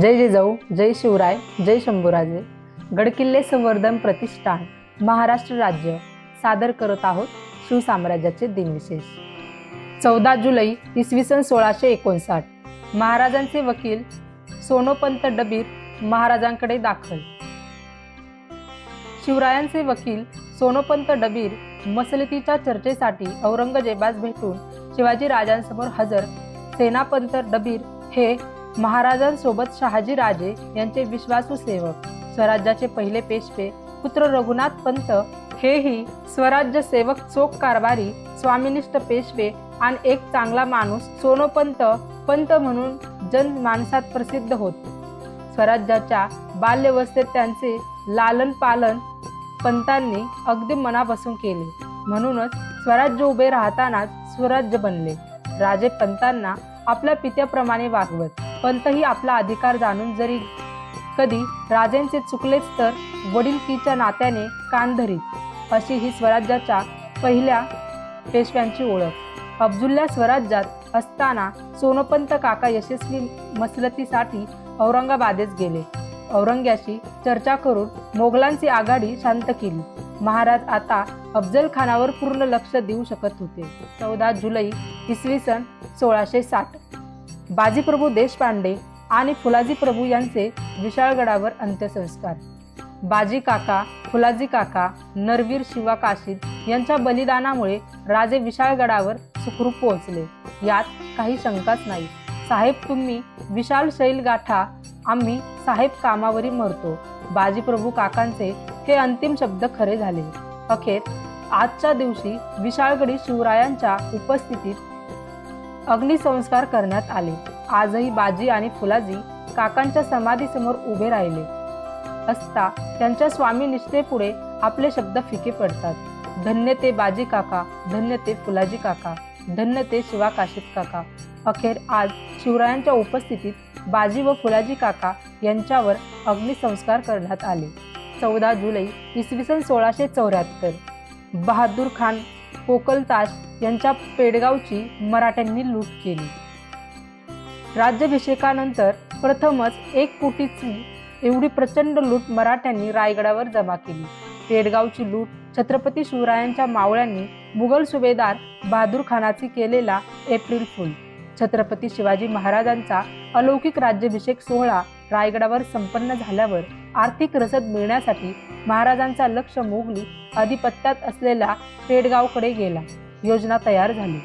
जय जिजाऊ जय शिवराय जय शंभूराजे. गडकिल्ले संवर्धन प्रतिष्ठान महाराष्ट्र राज्य. सादर करत आहोत शिवसाम्राज्याचे दिनविशेष. चौदा जुलै इसवी सन सोळाशे एकोणसाठ. महाराजांचे वकील सोनोपंत डबीर महाराजांकडे दाखल. शिवरायांचे वकील सोनोपंत डबीर मसलतीच्या चर्चेसाठी औरंगजेबास भेटून शिवाजी राजांसमोर हजर. सेनापंत डबीर हे महाराजांसोबत शहाजी राजे यांचे विश्वासू सेवक स्वराज्याचे पहिले पेशवे पुत्र रघुनाथ पंत हेही स्वराज्य सेवक चोख कारभारी स्वामिनिष्ठ पेशवे आणि एक चांगला माणूस सोनोपंत पंत म्हणून जनमानसात प्रसिद्ध होत. स्वराज्याच्या बाल्यवस्थेत त्यांचे लालन पालन पंतांनी अगदी मनापासून केले. म्हणूनच स्वराज्य उभे राहतानाच स्वराज्य बनले. राजे पंतांना आपल्या पित्याप्रमाणे वागवत. पंतही आपला अधिकार जाणून जरी कधी राजेंचे चुकलेच तर वडीलकीच्या नात्याने कान धरीत अशी ही स्वराज्याच्या पहिल्या पेशव्यांची ओळख. अब्दुल्ला स्वराज्यात असताना सोनोपंत काका यशस्वी मसलतीसाठी औरंगाबादेस गेले. औरंग्याशी चर्चा करून मोगलांची आघाडी शांत केली. महाराज आता अफजल खानावर पूर्ण लक्ष देऊ शकत होते. चौदा जुलै इसवी सन सोळाशे साठ. बाजीप्रभू देशपांडे आणि फुलाजी प्रभू यांचे विशाळगडावर अंत्यसंस्कार. बाजी काका फुलाजी काका नरवीर शिवा काशीद यांच्या बलिदानामुळे राजे विशाळगडावर सुखरूप पोहोचले. यात काही शंकाच नाही. साहेब तुम्ही विशाल शैल गाठा आम्ही साहेब कामावरी मरतो. बाजीप्रभू काकांचे हे अंतिम शब्द खरे झाले. अखेर आजच्या दिवशी विशाळगडी शिवरायांच्या उपस्थितीत अग्निसंस्कार करण्यात आले. आजही बाजी आणि फुलाजी काकांच्या समाधीसमोर उभे राहिले असता त्यांच्या स्वामी निष्ठेपुढे आपले शब्द फिके पडतात. धन्य ते बाजी काका धन्य ते फुलाजी काका धन्य ते शिवा काशीत काका. अखेर आज शिवरायांच्या उपस्थितीत बाजी व फुलाजी काका यांच्यावर अग्निसंस्कार करण्यात आले. चौदा जुलै इसवी सन सोळाशे चौऱ्याहत्तर. बहादूर खान कोकलताश यांच्या पेडगावची मराठ्यांनी लूट केली. राज्याभिषेकानंतर प्रथमच एक कोटीची एवढी प्रचंड लूट मराठ्यांनी रायगडावर जमा केली. पेडगावची लूट छत्रपती शिवरायांच्या मावळ्यांनी मुघल सुभेदार बहादूर खानाची केलेला एप्रिल फुल. छत्रपती शिवाजी महाराजांचा अलौकिक राज्याभिषेक सोहळा रायगडावर संपन्न झाल्यावर आर्थिक रसद मिळण्यासाठी महाराजांचा लक्ष मोगली अधिपत्यात असलेल्या पेडगावकडे गेला. योजना तयार झाली.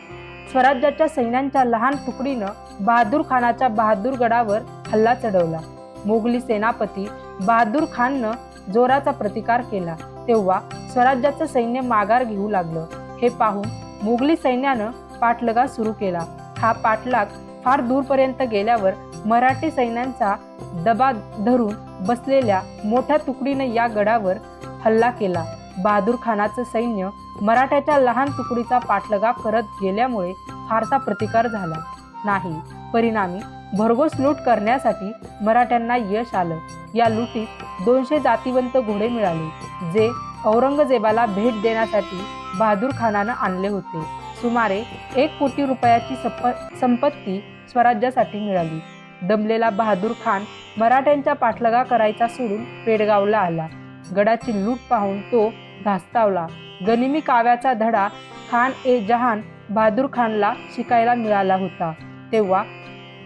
स्वराज्याच्या सैन्यांच्या लहान तुकडीनं बहादूर खानाच्या बहादूर गडावर हल्ला चढवला. मोगली सेनापती बहादूर खाननं जोराचा प्रतिकार केला. तेव्हा स्वराज्याचं सैन्य माघार घेऊ लागलं. हे पाहून मोगली सैन्यानं पाठलगा सुरू केला. हा पाठलाग फार दूरपर्यंत गेल्यावर मराठी सैन्यांचा दबा धरून बसलेल्या मोठ्या तुकडीनं या गडावर हल्ला केला. बहादूर खानाचं सैन्य मराठ्याच्या लहान तुकडीचा पाठलगा करत गेल्यामुळे फारसा प्रतिकार झाला नाही. परिणामी भरघोस लूट करण्यासाठी मराठ्यांना यश आलं. या लुटीत दोनशे जातिवंत घोडे मिळाले जे औरंगजेबाला भेट देण्यासाठी बहादूर खानानं आणले होते. सुमारे एक कोटी रुपयाची सप संपत्ती स्वराज्यासाठी मिळाली. दमलेला बहादूर खान मराठ्यांच्या पाठलगा करायचा सोडून पेडगावला आला. गडाची लूट पाहून तो धास्तावला. गनिमी काव्याचा धडा खान ए जहान बहादूर खानला शिकायला मिळाला होता. तेव्हा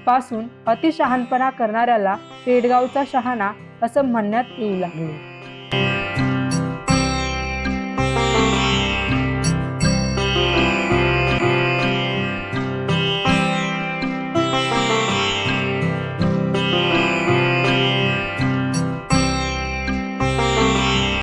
पासून अतिशहानपणा करणाऱ्याला पेडगावचा शहाणा असं म्हणण्यात येऊ लागले.